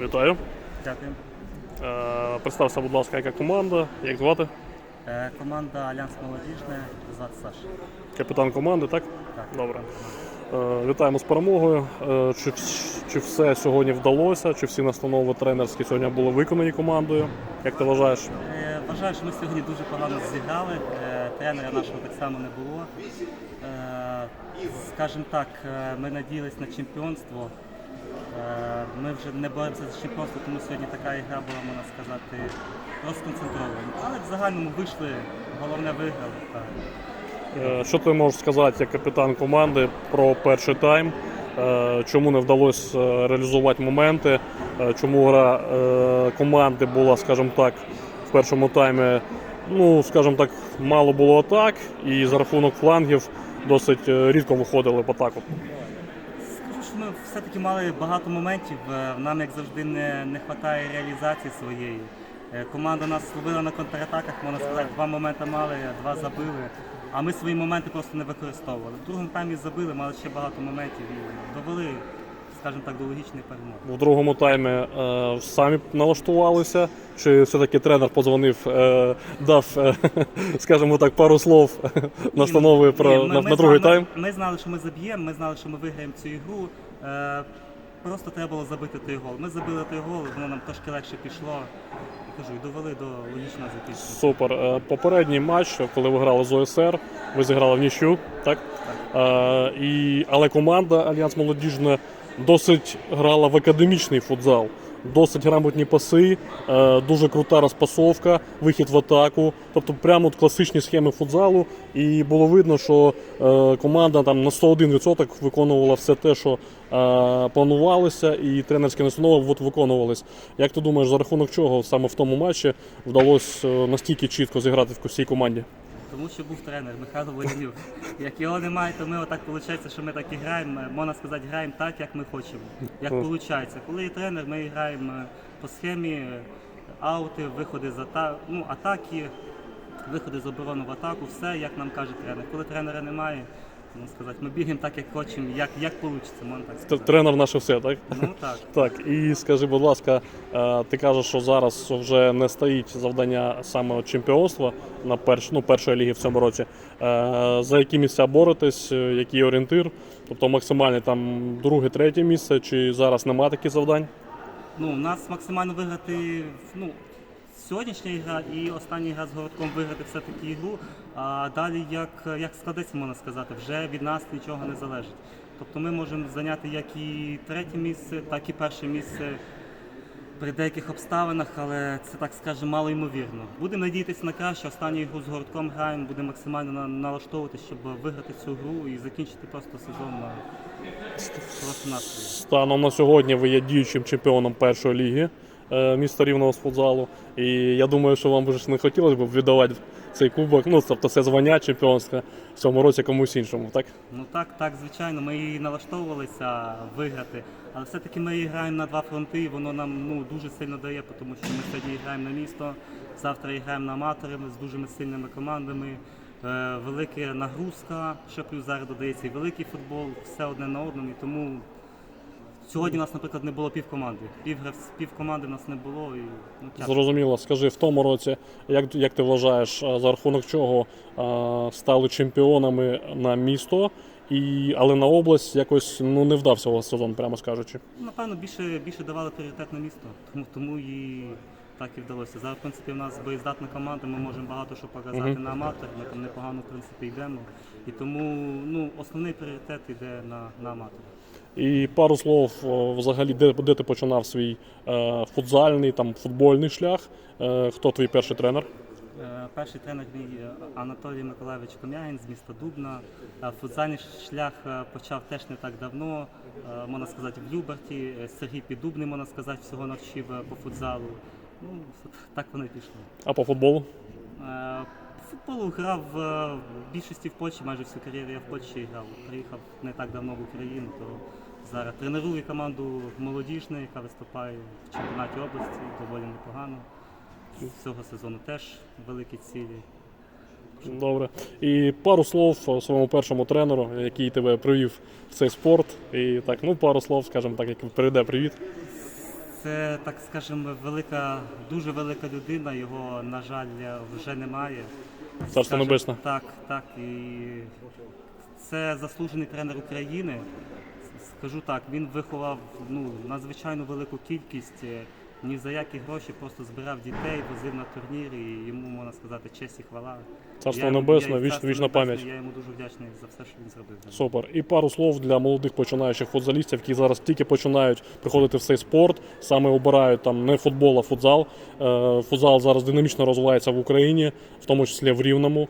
Вітаю. Дякую. Е, Представся, будь ласка, яка команда, як звати? Е, Команда Альянс Молодіжне, звати Саша. Капітан команди, так? Так. Добре. Е, Вітаємо з перемогою. Е, Чи, чи все сьогодні вдалося? Чи всі настанови тренерські сьогодні були виконані командою? Як ти вважаєш? Е, Вважаю, що ми сьогодні дуже погано зіграли. Е, Тренера нашого так само не було. Е, Скажімо так, е, ми надіялись на чемпіонство. Е, Ми вже не боремося за чемпіонство, тому сьогодні така ігра була, можна сказати, розконцентрована. Але в загальному вийшли, головне виграли. Е, Що ти можеш сказати як капітан команди про перший тайм? Е, Чому не вдалося реалізувати моменти? Чому гра команди була, скажімо так, в першому таймі, ну, скажімо так, мало було атак, і за рахунок флангів досить рідко виходили в атаку. Ми все-таки мали багато моментів. Е, Нам, як завжди, не, не вистачає реалізації своєї. Е, Команда нас ловила на контратаках, можна сказати, два моменти мали, два забили. А ми свої моменти просто не використовували. В другому таймі забили, мали ще багато моментів і довели, скажімо так, до логічної перемоги. В другому таймі е, самі налаштувалися, чи все-таки тренер подзвонив, е, дав, е, скажімо так, пару слов настанови про Ні, ми- на, ми на другий знали- тайм. Ми знали, що ми заб'ємо, ми знали, що ми виграємо цю ігру. Е, Просто треба було забити той гол. Ми забили той гол, воно нам трошки легше пішло. І кажу, і довели до логічного закінчення. Супер. Е, Попередній матч, коли ви грали з ОСР, ви зіграли в нічю, так? так. і, але команда Альянс Молодіжна досить грала в академічний футзал. Досить грамотні паси, е, дуже крута розпасовка, вихід в атаку. Тобто прямо от класичні схеми футзалу. І було видно, що е, команда там на 101% виконувала все те, що е, планувалося, і тренерські настанови от виконувались. Як ти думаєш, за рахунок чого саме в тому матчі вдалося настільки чітко зіграти в всій команді? Тому що був тренер Михайло Воєнюк. Як його немає, то ми отак виходить, що ми так і граємо. Можна сказати, граємо так, як ми хочемо. Як виходить. Коли є тренер, ми граємо по схемі е, аути, виходи з ата... ну, атаки, виходи з оборони в атаку, все як нам каже тренер. Коли тренера немає, можна сказати, ми бігаємо так, як хочемо, як, як вийде, можна так сказати. Тренер наше все, так? Ну так. Так, і скажи, будь ласка, е, ти кажеш, що зараз вже не стоїть завдання саме чемпіонства на перш, ну, першої ліги в цьому році. Е, За які місця боретесь, е, який орієнтир? Тобто максимальне там друге, третє місце, чи зараз немає таких завдань? Ну, у нас максимально виграти ну, сьогоднішня ігра і остання гра з городком виграти все-таки ігру. А далі, як, як складеться, можна сказати, вже від нас нічого не залежить. Тобто ми можемо зайняти як і третє місце, так і перше місце при деяких обставинах, але це так скажемо мало ймовірно. Будемо надіятися на краще. Останню ігру з городком граємо, будемо максимально на- налаштовуватися, щоб виграти цю гру і закінчити просто сезон на просто настрій. Станом на сьогодні ви є діючим чемпіоном першої ліги міста Рівного з футзалу. І я думаю, що вам вже не хотілося б віддавати цей кубок, ну тобто це звання чемпіонське в цьому році комусь іншому, так? Ну так, так, звичайно, ми і налаштовувалися виграти, але все-таки ми граємо на два фронти, і воно нам ну, дуже сильно дає, тому що ми сьогодні граємо на місто, завтра граємо на аматори з дуже сильними командами. Е, велика нагрузка, що плюс зараз додається і великий футбол, все одне на одному. І тому сьогодні у нас, наприклад, не було півкоманди. Пів, гравць- півкоманди в нас не було. І, ну, тяжко. Зрозуміло, скажи, в тому році, як, як ти вважаєш, а, за рахунок чого а, стали чемпіонами на місто, і, але на область якось ну, не вдався у вас сезон, прямо скажучи. Напевно, більше, більше давали пріоритет на місто, тому, тому і так і вдалося. Зараз, в принципі, у нас боєздатна команда, ми можемо багато що показати Мгм. на аматорах, ми там непогано в принципі йдемо. І тому ну, основний пріоритет йде на, на аматорах. І пару слов взагалі, де, де ти починав свій е, футзальний, там, футбольний шлях, е, хто твій перший тренер? Е, Перший тренер мій е, Анатолій Миколаївич Ком'ягін з міста Дубна. Е, Футзальний шлях е, почав теж не так давно, е, можна сказати, в Люберті. Е, Сергій Піддубний, можна сказати, всього навчив е, по футзалу. Ну, так воно і пішло. А по футболу? Е, Футболу грав е, в більшості в Польщі, майже всю кар'єру я в Польщі грав. Приїхав не так давно в Україну, то зараз тренирую команду молодіжну, яка виступає в чемпіонаті області, доволі непогано. З цього сезону теж великі цілі. Добре. І пару слов своєму першому тренеру, який тебе привів в цей спорт. І так, ну пару слов, скажімо так, як перейде привіт. Це, так скажемо, велика, дуже велика людина. Його, на жаль, вже немає. Царство небесне. Так, так. І це заслужений тренер України. Скажу так, він виховав ну, надзвичайно велику кількість. Ні за які гроші, просто збирав дітей, возив на турніри, і йому можна сказати честь і хвала. Царство Я йому- небесне, віч- царство вічна небесне, пам'ять. Я йому дуже вдячний за все, що він зробив. Супер. І пару слов для молодих починаючих футзалістів, які зараз тільки починають приходити в цей спорт, саме обирають там не футбол, а футзал. Е, Футзал зараз динамічно розвивається в Україні, в тому числі в Рівному, е,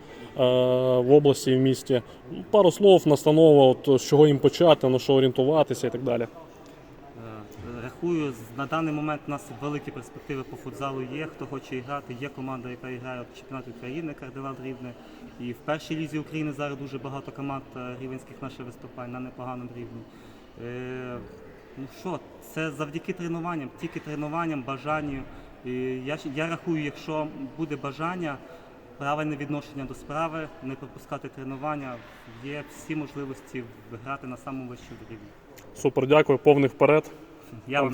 в області і в місті. Пару слов, настанова, от, з чого їм почати, на що орієнтуватися і так далі. Рахую, на даний момент у нас великі перспективи по футзалу є. Хто хоче грати, є команда, яка грає в чемпіонаті України, кардинал Рівне. І в першій лізі України зараз дуже багато команд е, рівенських наших виступає на непоганому рівні. Е, Ну що, це завдяки тренуванням, тільки тренуванням, бажанню. І я, я рахую, якщо буде бажання, правильне відношення до справи, не пропускати тренування, є всі можливості грати на самому вищому рівні. Супер, дякую, повний вперед. Я вам.